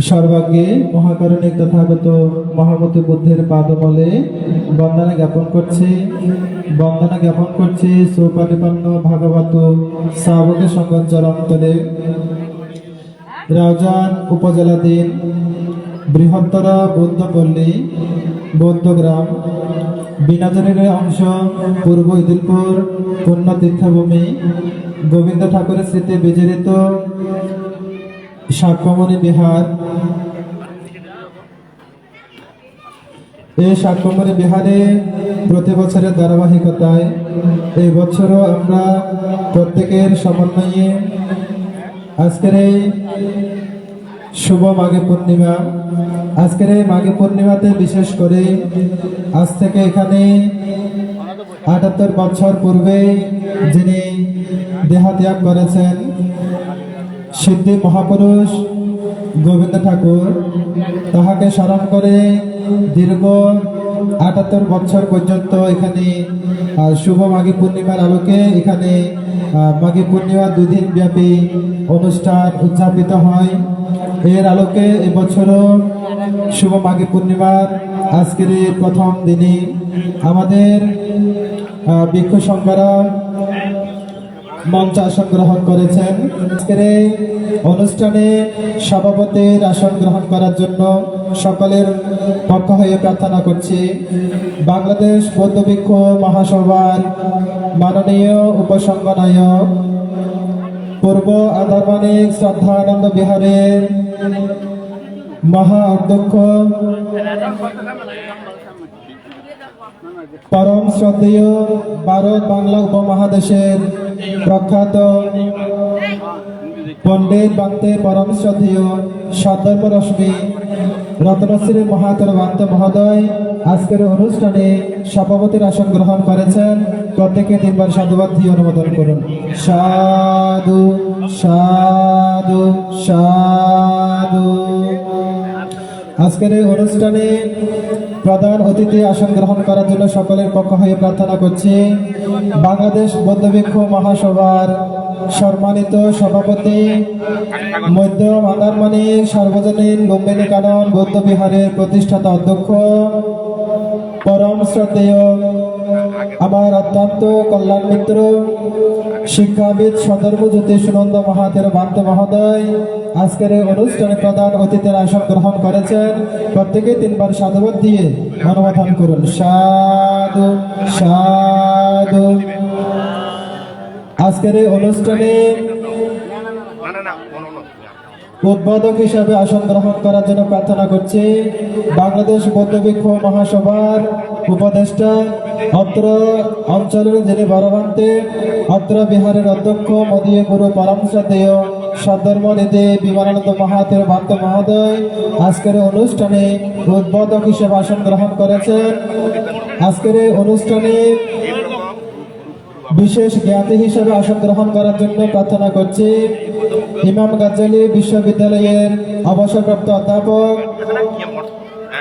সর্বাগ্যে মহাকারণিক তথাগত মহামতি বুদ্ধের পাদমলে বন্দনা জ্ঞাপন করছে, বন্দনা জ্ঞাপন করছে সুপারিপন্ন ভাগবত শ্রাবকের সঙ্গচর অন্তরে রাউজান উপজেলাধীন বৃহত্তর বৌদ্ধপল্লী বৌদ্ধগ্রাম বিনাজনের অংশ, পূর্ব ইদিলপুর পূর্ণ তীর্থভূমি গোবিন্দ ঠাকুরের স্মৃতি বিজড়িত। সাক্ষ্যমণি বিহার। এই সাক্ষ্যমণি বিহারে প্রতি বছরের ধারাবাহিকতায় এই বছরও আমরা প্রত্যেকের সমন্বয়ে আজকের এই শুভ মাঘে পূর্ণিমা, আজকের এই মাঘে পূর্ণিমাতে বিশেষ করে আজ থেকে এখানে আটাত্তর বছর পূর্বে যিনি দেহাত্যাগ করেছেন সিদ্ধি মহাপুরুষ গোবিন্দ ঠাকুর তাহাকে স্মরণ করে দীর্ঘ আটাত্তর বছর পর্যন্ত এখানে শুভ মাঘী পূর্ণিমার আলোকে এখানে মাঘী পূর্ণিমা দুদিন ব্যাপী অনুষ্ঠান উদযাপিত হয়। এর আলোকে এবছরও শুভ মাঘী পূর্ণিমার আজকের প্রথম দিনে আমাদের বৃক্ষ সংঘরা মঞ্চ আসন গ্রহণ করেছেন। আজকের এই অনুষ্ঠানে সভাপতির আসন গ্রহণ করার জন্য সকলের পক্ষ হয়ে প্রার্থনা করছি। বাংলাদেশ বৌদ্ধভিক্ষ মহাসভার মাননীয় উপসংগনায়ক, পূর্ব আদারমানিক শ্রদ্ধানন্দ বিহারের মহা অধ্যক্ষ পরম শ্রদ্ধেয় ভারত বাংলা উপমহাদেশের প্রখ্যাত পণ্ডিত বান্তে পরম শ্রদ্ধেয় সদর্ম রশ্মি রত্নশ্রী মহাতর বান্ত মহোদয় আজকের অনুষ্ঠানে সভাপতির আসন গ্রহণ করেছেন। প্রত্যেকে তিনবার সাধুবাদ অনুমোদন করুন। সাধু সাধু সাধু। আজকের এই অনুষ্ঠানে প্রধান অতিথি আসন গ্রহণ করার জন্য সকলের পক্ষ হয়ে প্রার্থনা করছি। বাংলাদেশ বৌদ্ধভিক্ষু মহাসভার সম্মানিত সভাপতি, মধ্য মাদারমানিক সর্বজনীন লুম্বিনী কানন বৌদ্ধবিহারের প্রতিষ্ঠাতা অধ্যক্ষ, পরম শ্রদ্ধেয় আমার অত্যন্ত কল্যাণ মিত্র, শিক্ষাবিদ সদর্ভ জ্যোতি সুনন্দ মহাতের বান্ত মহোদয়, আজকের এই অনুষ্ঠানে প্রধান অতিথির আসন গ্রহণ করেছেন। প্রত্যেকে তিনবার সাধুবাদ দিয়ে অনুমোদন করুন। সাধু সাধু। আজকের এই অনুষ্ঠানে উদ্বোধক হিসাবে আসন গ্রহণ করার জন্য প্রার্থনা করছি। বাংলাদেশ বৌদ্ধভিক্ষ মহাসভার উপদেষ্টা অত্র অঞ্চলের যিনি বড়বান্তে অত্র বিহারের অধ্যক্ষ, মদীয় গুরু পরমশ্রদ্ধেয় সদ্ধর্ম নীতি বিমানানন্দ মহাতের ভান্ত মহোদয় আজকের অনুষ্ঠানে উদ্বোধক হিসেবে আসন গ্রহণ করেছেন। আজকের অনুষ্ঠানে বিশেষ জ্ঞাতি হিসেবে আসন গ্রহণ করার জন্য প্রার্থনা করছি। ইমাম গাজ্জালি বিশ্ববিদ্যালয়ের অবসরপ্রাপ্ত অধ্যাপক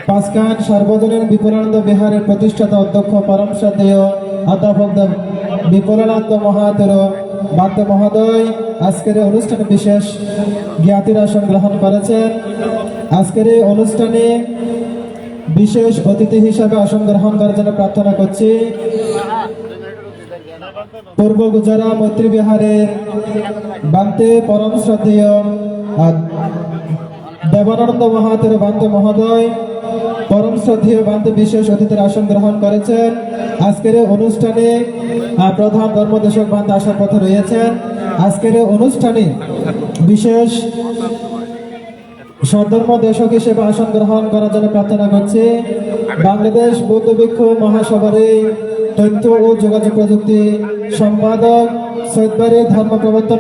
পাঁচকান সার্বজনীন বিপুলানন্দ বিহারের প্রতিষ্ঠাতা অধ্যক্ষ পরম শ্রদ্ধেয় অধ্যাপক বিপুলানন্দ মহাতের বাদ্য মহোদয়, আজকের অনুষ্ঠানে বিশেষ জ্ঞাতির আসন গ্রহণ করেছেন। আজকের এই অনুষ্ঠানে বিশেষ অতিথি হিসাবে আসন গ্রহণ করার জন্য প্রার্থনা করছি। পূর্ব গুজরা মৈত্রী বিহারের বান্তে পরম শ্রদ্ধেয় দেবানন্দ মহাতের বান্তে মহোদয়, পরম শ্রদ্ধেয় বান্তে বিশেষ অতিথির আসন গ্রহণ করেছেন। আজকের অনুষ্ঠানে প্রধান ধর্মদেশক বান্তে আসার পথে রয়েছেন। আজকের অনুষ্ঠানে বিশেষ সধর্ম দেশক হিসেবে আসন গ্রহণ করার জন্য প্রার্থনা করছি। বাংলাদেশ বৌদ্ধ ভিক্ষু মহাসভার তথ্য ও যোগাযোগ প্রযুক্তি সম্পাদক সৈদবাড়ি ধর্ম প্রবর্তন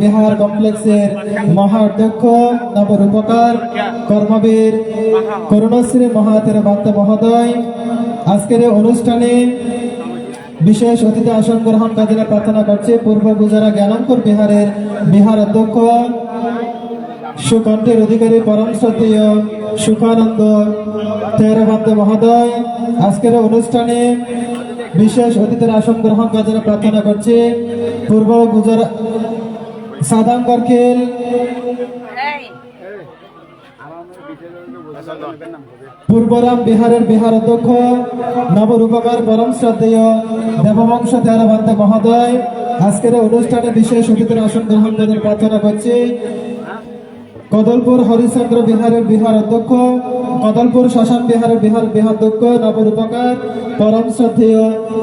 বিহার কমপ্লেক্সের মহা অধ্যক্ষ, নবরূপকার, কর্মবীর, করুণশ্রী মহাতের ভক্ত মহোদয়। আজকের অনুষ্ঠানে বিশেষ অতিথি আসন গ্রহণ কাজে প্রার্থনা করছে পূর্ব গুজরা জ্ঞানঙ্কর বিহারের বিহার অধ্যক্ষ, সুকণ্ঠের অধিকারী পরম শ্রদ্ধেয় সুখানন্দ তেরভান্ত মহোদয়। আজকের অনুষ্ঠানে বিশেষ অতিথির আসন গ্রহণ কাজে প্রার্থনা করছে, পূর্ব গুজরাট সাদাঙ্কর খেল পূর্বরাম বিহারের বিহার অধ্যক্ষ, নবরূপকার পরম শ্রদ্ধেয় দেববংশ তেরভান্ত মহোদয়, আজকের অনুষ্ঠানে বিশেষ অতিথির আসন গ্রহণ করার প্রার্থনা করছি কদলপুর হরিচন্দ্র বিহারের বিহার অধ্যক্ষ, কদলপুর শ্মশান বিহারের বিহার বিহারাধ্যক্ষ নবরূপকার পরম শ্রদ্ধেয়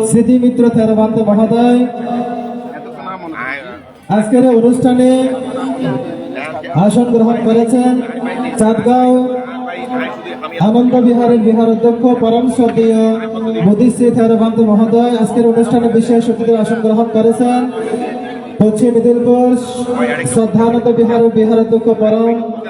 স্মৃতি মিত্র তেরভান্ত মহোদয়। আজকের অনুষ্ঠানে আসন গ্রহণ করেছেন চাঁদগাঁও আনন্দ বিহারের বিহার অধ্যক্ষ পরম শ্রদ্ধেয় মোদীশ্রী থেরভান্ত মহোদয়। আজকের অনুষ্ঠানে বিশেষ অতিথি আসন গ্রহণ করেছেন পশ্চিম মেদিনীপুর শ্রদ্ধানন্দ বিহারের বিহার অধ্যক্ষ পরম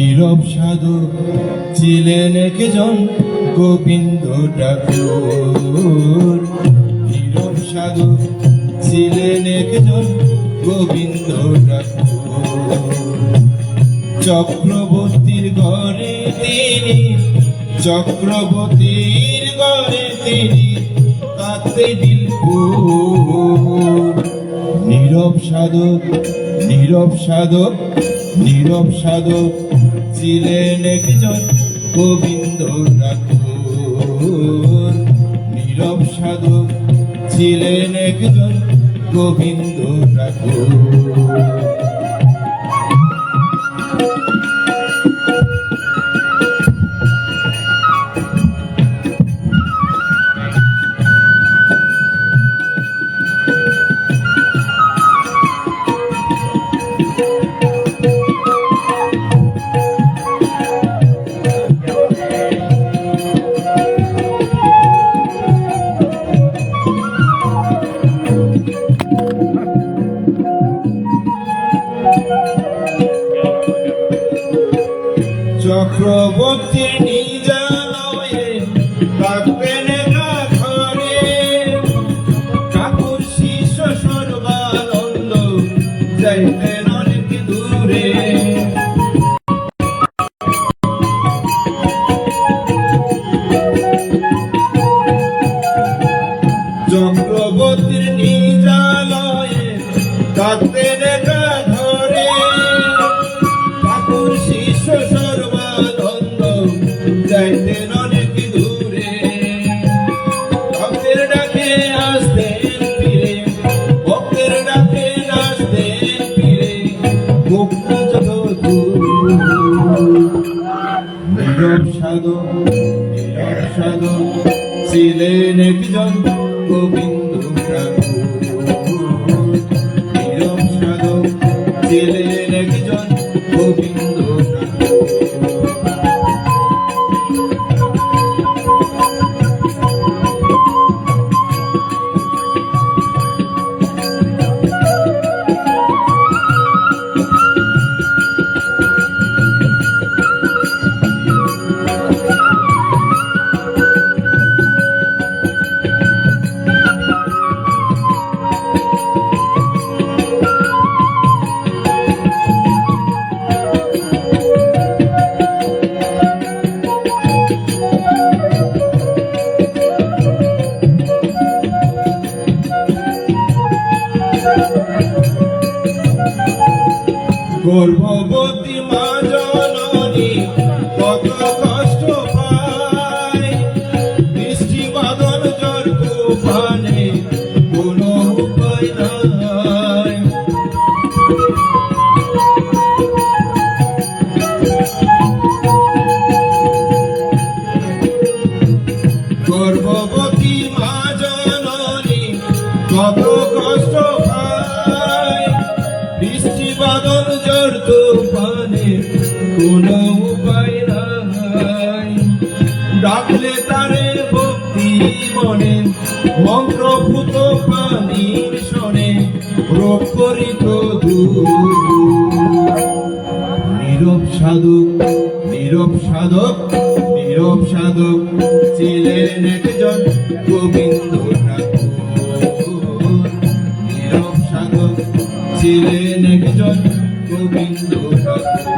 নীরব সাধক ছিলেন একজন গোবিন্দ ঠাকুর। নীরব সাধু ছিলেন একজন গোবিন্দ ঠাকুর। চক্রবর্তীর ঘরে তিনি, চক্রবর্তীর ঘরে তিনি কাঁদতে দিলপুর নীরব সাধক নীরব সাধক নীরব সাধক ছিলেন একজন গোবিন্দ ঠাকুর। নীরব সাধু ছিলেন একজন গোবিন্দ ঠাকুর। কোনো উপায় নাই। ডাকলে তারে ভক্তি মনে, মন্ত্রভূত পানির শোনে, রোগ করিত নীরব সাধক নীরব সাধক নীরব সাধক ছিলেন একজন গোবিন্দ ঠাকুর। নীরব সাধক ছিলেন একজন গোবিন্দ ঠাকুর।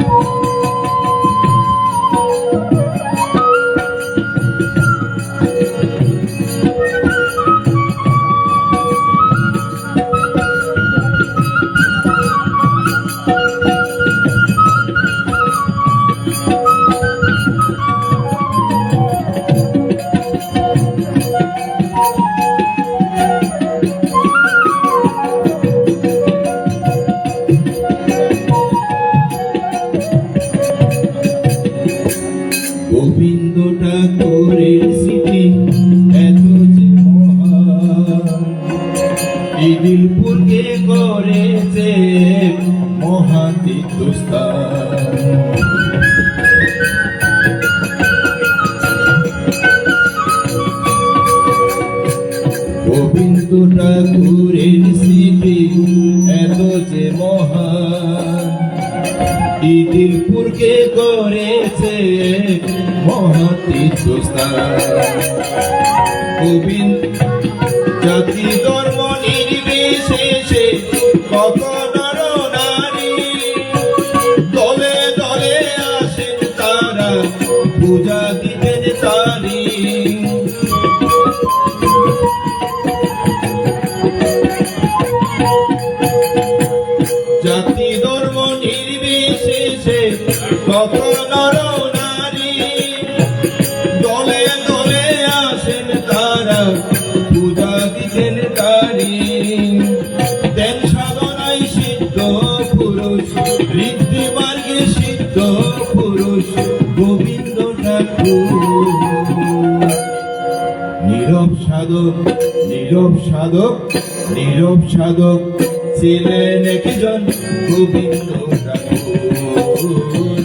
করেছে মহান তীর্থস্থান গোবিন্দ ঠাকুরের স্মৃতি এত যে মহান। ইদিলপুরকে করেছে মহাতীর্থস্থান গোবিন্দ জাতি ধর্ম নির্বিশেষে কত নর। নারী দলে দলে আসেন তারা, পূজা দিতেন তারি জাতি ধর্ম নির্বিশেষে কত নর নারী। সাধক নীরব সাধক নীরব সাধক ছিলেন একজন গোবিন্দ ঠাকুর